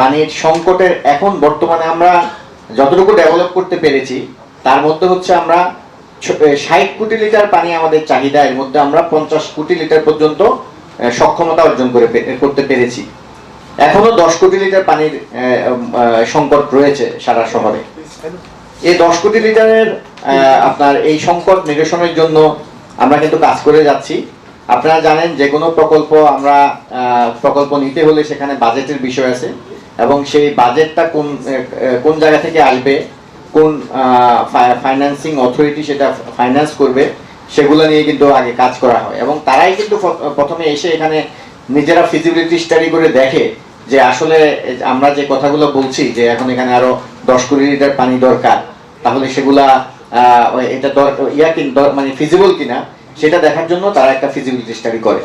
পানির সংকটের এখন বর্তমানে আমরা যতটুকু ডেভেলপ করতে পেরেছি, তার মধ্যে হচ্ছে আমরা ষাট কোটি লিটার পানি আমাদের চাহিদা, এর মধ্যে আমরা পঞ্চাশ কোটি লিটার পর্যন্ত সক্ষমতা অর্জন করে করতে পেরেছি। এখনও দশ কোটি লিটার পানির সংকট রয়েছে সারা শহরে। এই দশ কোটি লিটারের আপনার এই সংকট নিরসনের জন্য আমরা কিন্তু কাজ করে যাচ্ছি। আপনারা জানেন যে কোনো প্রকল্প আমরা প্রকল্প নিতে হলে সেখানে বাজেটের বিষয় আছে। এবং সেই বাজেটটা কোন কোন জায়গা থেকে আসবে, কোন ফাইন্যান্সিং অথরিটি সেটা ফাইন্যান্স করবে, সেগুলো নিয়ে কিন্তু আগে কাজ করা হয়। এবং তারাই কিন্তু প্রথমে এসে এখানে নিজেরা ফিজিবিলিটি স্টাডি করে দেখে যে আসলে আমরা যে কথাগুলো বলছি, যে এখন এখানে আরও দশ কোটি লিটার পানি দরকার, তাহলে সেগুলা এটা ইয়া কি মানে ফিজিবল কিনা, সেটা দেখার জন্য তারা একটা ফিজিবিলিটি স্টাডি করে।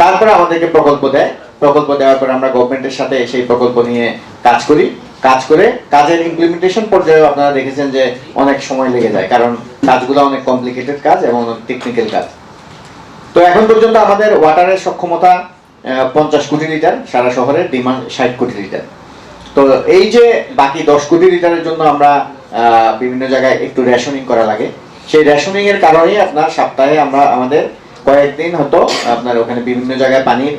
তারপরে আমাদেরকে প্রকল্প দেয়। প্রকল্প দেওয়ার পর আমরা গভর্নমেন্টের সাথে সেই প্রকল্প নিয়ে কাজ করি। কাজ করে কাজের ইমপ্লিমেন্টেশন পর্যায়ে আপনারা দেখেছেন যে অনেক সময় লেগে যায়, কারণ কাজগুলো অনেক কমপ্লিকেটেড কাজ এবং অনেক টেকনিক্যাল কাজ। তো এখন পর্যন্ত আমাদের ওয়াটারের সক্ষমতা পঞ্চাশ কোটি লিটার সারা শহরের ডিমান্ড ষাট কোটি লিটার। তো এই যে বাকি দশ কোটি লিটারের জন্য আমরা বিভিন্ন জায়গায় একটু রেশনিং করা লাগে, সেই রেশনিং এর কারণেই আপনার সপ্তাহে আমরা আমাদের কয়েকদিন হতো আপনার ওখানে বিভিন্ন জায়গায় পানির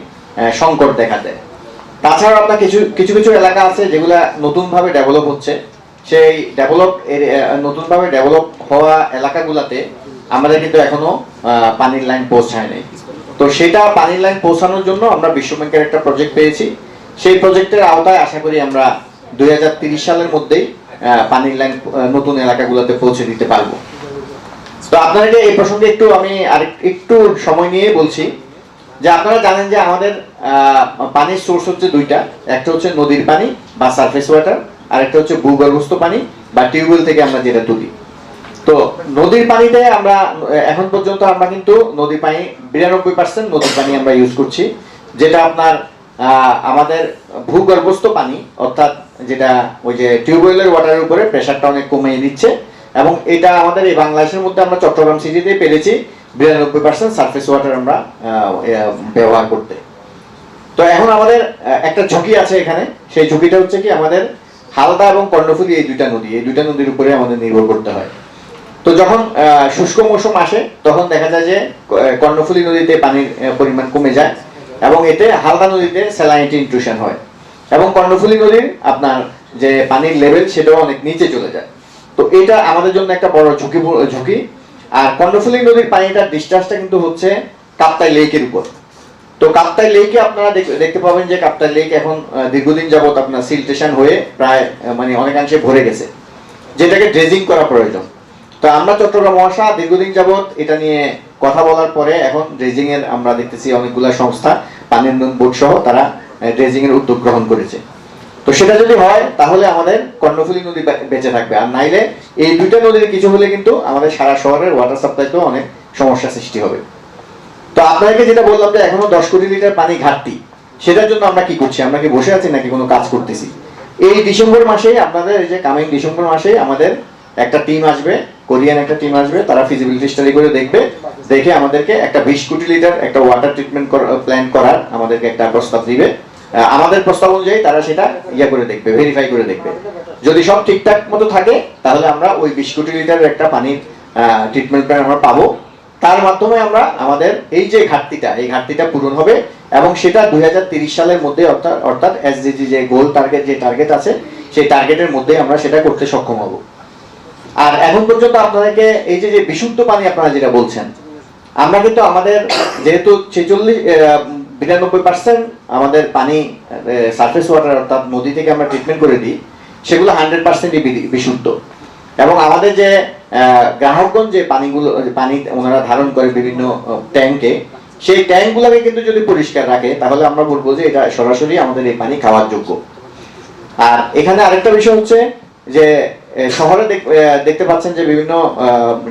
সংকট দেখা দেয়। তাছাড়া আপনার কিছু কিছু কিছু এলাকা আছে যেগুলা নতুনভাবে ডেভেলপ হচ্ছে। সেই ডেভেলপ নতুনভাবে ডেভেলপ হওয়া এলাকাগুলাতে আমাদের কিন্তু এখনও পানির লাইন পৌঁছায় নাই তো সেটা পানির লাইন পৌঁছানোর জন্য আমরা বিশ্ব ব্যাংকের একটা প্রজেক্ট পেয়েছি। সেই প্রজেক্টের আওতায় আশা করি আমরা দুই সালের মধ্যেই পানির লাইন নতুন এলাকাগুলোতে পৌঁছে দিতে পারব। তো আপনাদেরকে এই প্রসঙ্গে একটু আমি আর একটু সময় নিয়ে বলছি। যে আপনারা জানেন যে আমাদের পানির সোর্স হচ্ছে দুইটা। একটা হচ্ছে নদীর পানি বা সারফেস ওয়াটার আর একটা হচ্ছে ভূগর্ভস্থ পানি বা টিউবওয়েল থেকে আমরা যেটা তুলি। তো নদীর পানিতে আমরা, এখন পর্যন্ত আমরা কিন্তু নদীর পানি, বিরানব্বই পার্সেন্ট নদীর পানি আমরা ইউজ করছি, যেটা আপনার আমাদের ভূগর্ভস্থ পানি, অর্থাৎ যেটা ওই যে টিউবওয়েলের ওয়াটারের উপরে প্রেশারটা অনেক কমিয়ে দিচ্ছে, এবং এটা আমাদের এই বাংলাদেশের মধ্যে আমরা চট্টগ্রাম সিটিতে পেরেছি বিরানব্বই পার্সেন্ট সারফেস ওয়াটার আমরা ব্যবহার করতে। তো এখন আমাদের একটা ঝুঁকি আছে এখানে। সেই ঝুঁকিটা হচ্ছে কি আমাদের হালদা এবং কর্ণফুলী এই দুইটা নদী, এই দুইটা নদীর উপরে আমাদের নির্ভর করতে হয়। তো যখন শুষ্ক মৌসুম আসে, তখন দেখা যায় যে কর্ণফুলী নদীতে পানির পরিমাণ কমে যায় এবং এতে হালদা নদীতে স্যালাইনিটি ইনট্রুশন হয়। এবং কর্ণফুলী নদীর আপনার যে পানির লেভেল সেটাও অনেক নিচে চলে যায়। তো এটা আমাদের জন্য একটা বড় ঝুঁকি ঝুঁকি। আর কর্ণফুলী নদীর পানিটার ডিসচার্জটা কিন্তু হচ্ছে কাপ্তাই লেকের উপর। তো কাপ্তাই লেকে আপনারা দেখতে পাবেন যে কাপ্তাই লেক এখন দীর্ঘদিন যাবত আপনার সিলটেশন হয়ে প্রায় মানে অনেকাংশে ভরে গেছে। যেটাকে ড্রেজিং করা প্রয়োজন। তো আমরা চট্টগ্রাম মহাশা দীর্ঘদিন যাবত এটা নিয়ে কথা বলার পরে এখন ড্রেজিং এর আমরা দেখতেছি অনেকগুলা সংস্থা পানি উন্নয়ন বোর্ড সহ তারা ড্রেজিং এর উদ্যোগ গ্রহণ করেছে। তো সেটা যদি হয়, তাহলে আমাদের কর্ণফুলী নদী বেঁচে থাকবে। আর নাইলে এই দুইটা নদীর কিছু হলে কিন্তু আমাদের সারা শহরের ওয়াটার সাপ্লাইতেও অনেক সমস্যা সৃষ্টি হবে। তো আপনাকে যেটা বললাম যে এখনও দশ কোটি লিটার পানি ঘাটতি, সেটার জন্য আমরা কি করছি? আমরা কি বসে আছি নাকি কোনো কাজ করতেছি? এই ডিসেম্বর মাসে আপনাদের এই যে কামিং ডিসেম্বর মাসে আমাদের একটা টিম আসবে, কোরিয়ান একটা টিম আসবে, তারা ফিজিবিলিটি স্টাডি করে দেখবে, দেখে আমাদেরকে একটা বিশ কোটি লিটার একটা ওয়াটার ট্রিটমেন্ট প্ল্যান করার আমাদেরকে একটা প্রস্তাব দিবে। আমাদের প্রস্তাব অনুযায়ী তারা সেটা ইয়ে করে দেখবে ভেরিফাই করে দেখবে। যদি সব ঠিকঠাক মতো থাকে, তাহলে আমরা ওই বিশ কোটি লিটারের একটা পানির ট্রিটমেন্ট প্ল্যান আমরা পাবো। তার মাধ্যমে আমরা আমাদের এই যে ঘাটতিটা, এই ঘাটতিটা পূরণ হবে এবং সেটা দুই সালের মধ্যে অর্থাৎ অর্থাৎ এসডিজি যে গোল টার্গেট যে টার্গেট আছে, সেই টার্গেটের মধ্যে আমরা সেটা করতে সক্ষম হব। আর এখন পর্যন্ত আপনাদেরকে এই যে যে বিশুদ্ধ পানি আপনারা যেটা বলছেন, আমরা কিন্তু আমাদের যেহেতু ছেচল্লিশ বিরানব্বই পার্সেন্ট আমাদের পানি সারফেস ওয়াটার অর্থাৎ নদী থেকে আমরা ট্রিটমেন্ট করে দিই, সেগুলো হান্ড্রেড পার্সেন্টই বিশুদ্ধ। এবং আমাদের যে গ্রাহকগণ যে পানিগুলো পানি ওনারা ধারণ করে বিভিন্ন ট্যাঙ্কে সেই ট্যাঙ্কগুলোকে কিন্তু যদি পরিষ্কার রাখে, তাহলে আমরা বলব যে এটা সরাসরি আমাদের এই পানি খাওয়ার যোগ্য। আর এখানে আরেকটা বিষয় হচ্ছে যে শহরে দেখতে পাচ্ছেন যে বিভিন্ন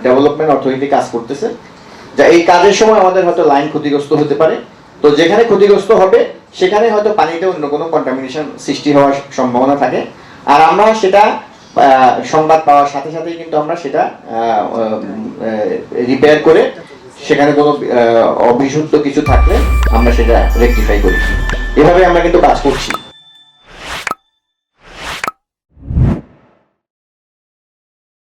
ডেভেলপমেন্ট অথরিটি কাজ করতেছে। যা এই কাজের সময় আমাদের হয়তো লাইন ক্ষতিগ্রস্ত হতে পারে। তো যেখানে ক্ষতিগ্রস্ত হবে, সেখানে হয়তো পানিতে অন্য কোনো কন্টামিনেশন সৃষ্টি হওয়ার সম্ভাবনা থাকে। আর আমরা সেটা সংবাদ পাওয়ার সাথে সাথেই কিন্তু আমরা সেটা রিপেয়ার করে সেখানে কোনো অবিশুদ্ধ কিছু থাকলে আমরা সেটা রেকটিফাই করি। এভাবে আমরা কিন্তু কাজ করছি।